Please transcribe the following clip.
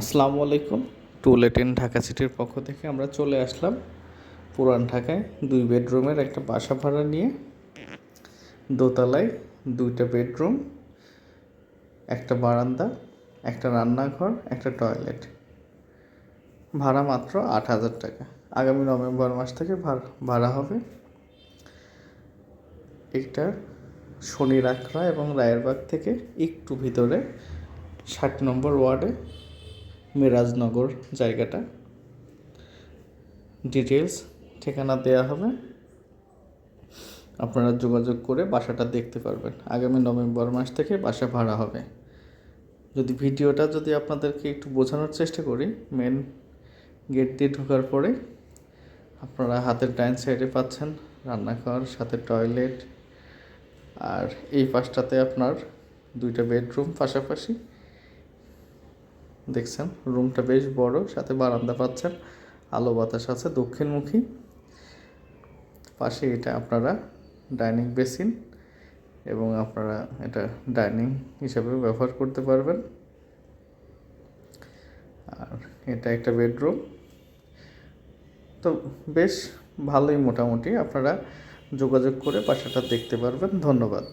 আসসালামু আলাইকুম। To-let in Dhaka সিটির পক্ষ থেকে আমরা চলে আসলাম পুরান ঢাকায় দুই বেডরুমের একটা বাসা ভাড়া নিয়ে। দোতলায় দুইটা বেডরুম, একটা বারান্দা, একটা রান্নাঘর, একটা টয়লেট। ভাড়া মাত্র আট হাজার টাকা। আগামী নভেম্বর মাস থেকে ভাড়া- হবে এটা শনি রাখরা এবং রায়েরবাগ থেকে একটু ভিতরে ষাট নম্বর ওয়ার্ডে। মিরাজনগর জায়গাটা। ডিটেলস ঠিকানা দেয়া হবে। আপনারা যোগাযোগ করে বাসাটা দেখতে পারবেন। আগামী নভেম্বর মাস থেকে বাসা ভাড়া হবে। যদি ভিডিওটা যদি আপনাদেরকে একটু বোঝানোর চেষ্টা করি মেন গেট দিয়ে ঢোকার পরে আপনারা হাতের ডাইন সাইডে পাচ্ছেন রান্নাঘর, সাথে টয়লেট আর এই পাশটাতে আপনার দুইটা বেডরুম পাশাপাশি। দেখছেন? রুমটা বেশ বড়, সাথে বারান্দা পাচ্ছেন, আলো বাতাস আছে, দক্ষিণমুখী। পাশে এটা আপনারা ডাইনিং বেসিন এবং আপনারা এটা ডাইনিং হিসাবে ব্যবহার করতে পারবেন। আর এটা একটা বেডরুম। তো বেশ ভালোই মোটামুটি, আপনারা যোগাযোগ করে বাসাটা দেখতে পারবেন। ধন্যবাদ।